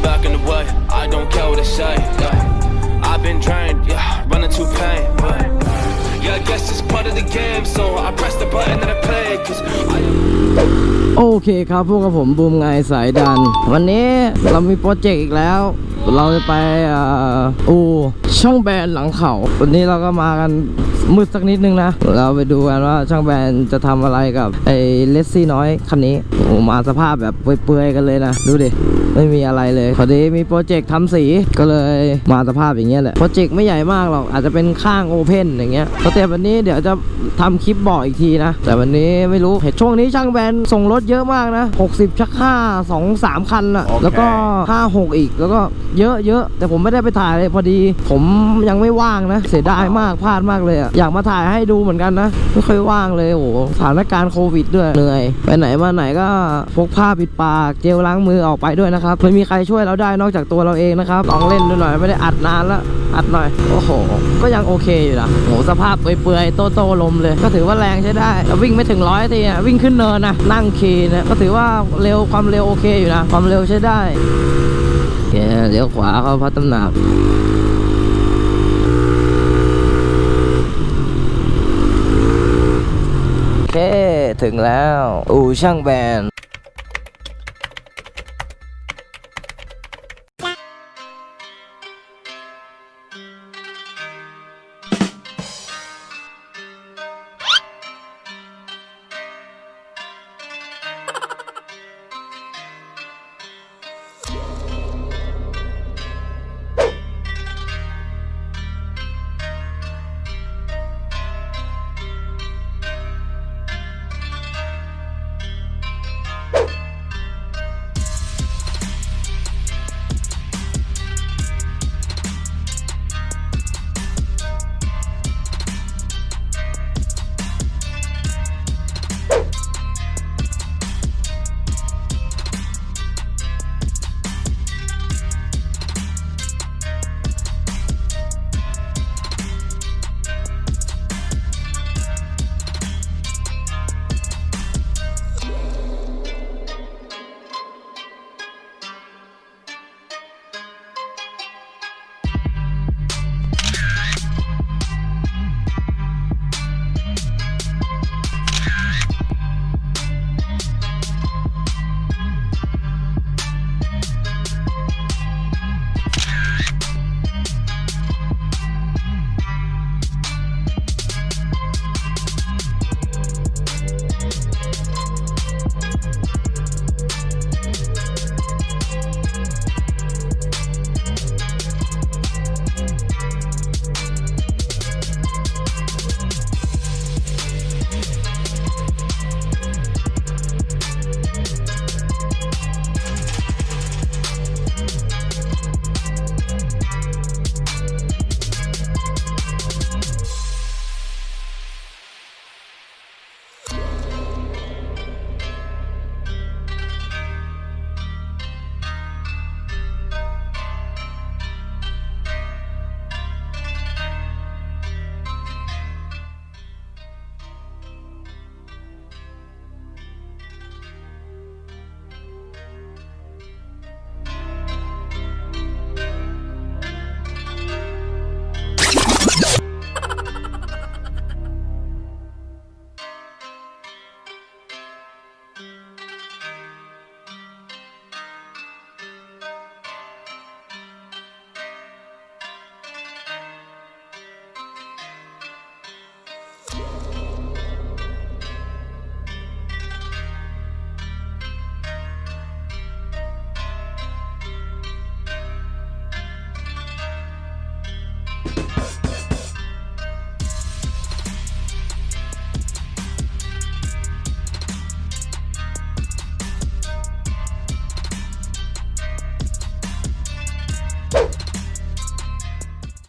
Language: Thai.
I'm back in the way. I don't care what they say. Yeah. I've been drained, yeah, running to pain. But yeah, I guess it's part of the game. So I press the button and I play. Cause I โอเคครับพวกกับผมบูมไงสายดัน วันนี้เรามีโปรเจกต์อีกแล้ว เราจะไปเอ่ออูช่างแบรนด์หลังเขา วันนี้เราก็มากันมืดสักนิดนึงนะ เราไปดูกันว่าช่างแบรนด์จะทำอะไรกับไอ้เลสซี่น้อยคันนี้โอ้มาสภาพแบบเปื่อยๆกันเลยนะ ดูดิไม่มีอะไรเลยพอดีมีโปรเจกต์ทำสีก็เลยมาสภาพอย่างเงี้ยแหละโปรเจกต์ไม่ใหญ่มากหรอกอาจจะเป็นข้างโอเพนอย่างเงี้ยสเต็ปวันนี้เดี๋ยวจะทำคลิปบอกอีกทีนะ แต่วันนี้ไม่รู้เห็นช่วงนี้ช่างแบรนด์ส่งรถเยอะมากนะ 60 ชักห้าสองสามคันอะแล้วก็ 5 6 อีกแล้วก็เยอะเยอะแต่ผมไม่ได้ไปถ่ายเลยพอดี ผมยังไม่ว่างนะ เสียดายมากพลาดมากเลยอะอยากมาถ่ายให้ดูเหมือนกันนะ ไม่ค่อยว่างเลยโอ้โหสถานการณ์โควิดด้วยเหนื่อย ไปไหนมาไหนก็พกผ้าปิดปากเจลล้างมือออกไปด้วยนะครับไม่มีใครช่วยเราได้นอกจากตัวเราเองนะครับลองเล่นดูหน่อยไม่ได้อัดนานละอัดหน่อยโอ้โห ก็ยังโอเคอยู่นะโหสภาพเปื่อยๆโตโตๆลมเลย ก็ถือว่าแรงใช้ได้แต่วิ่งไม่ถึงร้อยทีอะวิ่งขึ้นเนินนะนั่งขี่นะก็ถือว่าเร็วความเร็วโอเคอยู่นะ ความเร็วใช้ได้ เคเลี้ยวขวาเข้าพระตำหนักโอเค ถึงแล้ว อู่ช่างแบน